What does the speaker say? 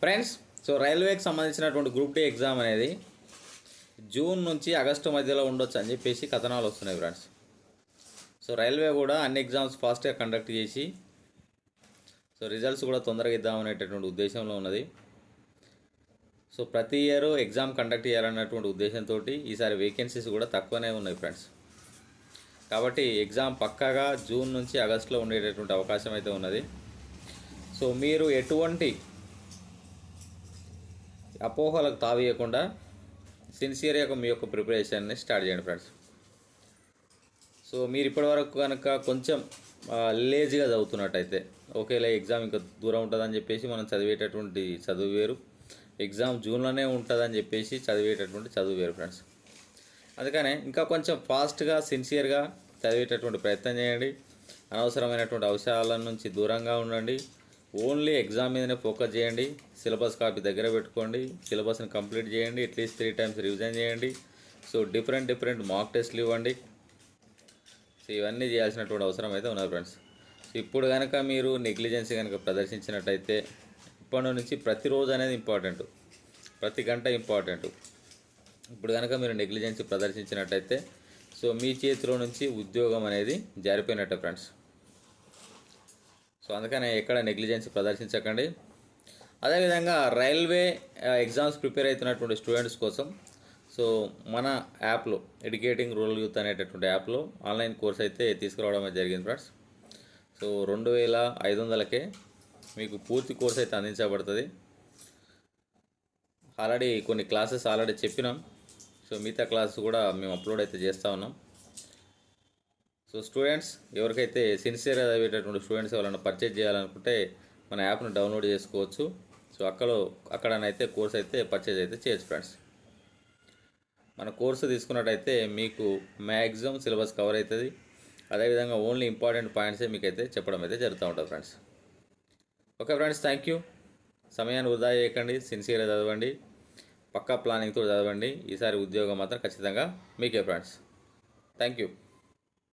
Friends so రైల్వేకి సంబంధించినటువంటి group D exam అనేది జూన్ నుంచి ఆగస్టు మధ్యలో ఉండొచ్చు అని చెప్పేసి కథనాలు వస్తున్నాయి ఫ్రెండ్స్ సో రైల్వే కూడా అన్ని ఎగ్జామ్స్ ఫాస్ట్గా కండక్ట్ చేసి సో రిజల్ట్స్ కూడా తొందరగా ఇద్దామనేటటువంటి ఉద్దేశంలో ఉన్నది. సో ప్రతి ఇయర్ ఎగ్జామ్ కండక్ట్ చేయాలన్నటువంటి ఉద్దేశంతో ఈసారి వేకెన్సీస్ కూడా తక్కువనే ఉన్నాయి ఫ్రెండ్స్ కాబట్టి ఎగ్జామ్ పక్కాగా జూన్ నుంచి ఆగస్టులో ఉండేటటువంటి అవకాశం అయితే ఉన్నది. సో మీరు ఎటువంటి అపోహలకు తావేయకుండా సిన్సియర్గా మీ యొక్క ప్రిపరేషన్ని స్టార్ట్ చేయండి ఫ్రెండ్స్ సో మీరు ఇప్పటివరకు కనుక కొంచెం లేజీగా చదువుతున్నట్టయితే ఒకేలా ఎగ్జామ్ ఇంకా దూరం ఉంటుందని చెప్పేసి మనం చదివేటటువంటి చదువు వేరు. ఎగ్జామ్ జూన్లోనే ఉంటుందని చెప్పేసి చదివేటటువంటి చదువు వేరు ఫ్రెండ్స్ అందుకనే ఇంకా కొంచెం ఫాస్ట్గా సిన్సియర్గా చదివేటటువంటి ప్రయత్నం చేయండి. అనవసరమైనటువంటి అవసరాల నుంచి దూరంగా ఉండండి. ఓన్లీ ఎగ్జామ్ మీదనే ఫోకస్ చేయండి. సిలబస్ కాపీ దగ్గర పెట్టుకోండి. సిలబస్ని కంప్లీట్ చేయండి. At least three times revision చేయండి. సో డిఫరెంట్ డిఫరెంట్ మాక్ టెస్ట్లు ఇవ్వండి. సో ఇవన్నీ చేయాల్సినటువంటి అవసరం అయితే ఉన్నారు ఫ్రెండ్స్. సో ఇప్పుడు కనుక మీరు నెగ్లిజెన్సీ కనుక ప్రదర్శించినట్టయితే ఇప్పటి నుంచి ప్రతిరోజు అనేది ఇంపార్టెంట్. ప్రతి గంట ఇంపార్టెంట్. ఇప్పుడు కనుక మీరు నెగ్లిజెన్సీ ప్రదర్శించినట్టయితే సో మీ చేతిలో నుంచి ఉద్యోగం అనేది జారిపోయినట్టే ఫ్రెండ్స్. సో అందుకనే ఎక్కడ నెగ్లిజెన్సీ ప్రదర్శించకండి. అదేవిధంగా రైల్వే ఎగ్జామ్స్ ప్రిపేర్ అవుతున్నటువంటి స్టూడెంట్స్ కోసం సో మన యాప్లో ఎడ్యుకేటింగ్ రూరల్ యూత్ అనేటటువంటి యాప్లో ఆన్లైన్ కోర్స్ అయితే తీసుకురావడం జరిగింది ఫ్రెండ్స్. సో రెండు వేల ఐదు వందలకే మీకు పూర్తి కోర్స్ అయితే అందించబడుతుంది. ఆల్రెడీ కొన్ని క్లాసెస్ ఆల్రెడీ చెప్పినాం. సో మిగతా క్లాస్ కూడా మేము అప్లోడ్ అయితే చేస్తూ ఉన్నాం. సో స్టూడెంట్స్ ఎవరికైతే సిన్సియర్గా చదివేటటువంటి స్టూడెంట్స్ ఎవరైనా పర్చేజ్ చేయాలనుకుంటే మన యాప్ను డౌన్లోడ్ చేసుకోవచ్చు. సో అక్కడ అక్కడనైతే కోర్స్ అయితే పర్చేజ్ అయితే చేయొచ్చు ఫ్రెండ్స్ మన కోర్సు తీసుకున్నట్టయితే మీకు మ్యాక్సిమం సిలబస్ కవర్ అవుతుంది. అదేవిధంగా ఓన్లీ ఇంపార్టెంట్ పాయింట్సే మీకు అయితే చెప్పడం అయితే జరుగుతూ ఉంటుంది friends okay friends thank you సమయాన్ని వృధా చేయకండి సిన్సియర్గా చదవండి. పక్కా ప్లానింగ్తో చదవండి. ఈసారి ఉద్యోగం మాత్రం ఖచ్చితంగా మీకే ఫ్రెండ్స్ థ్యాంక్ యూ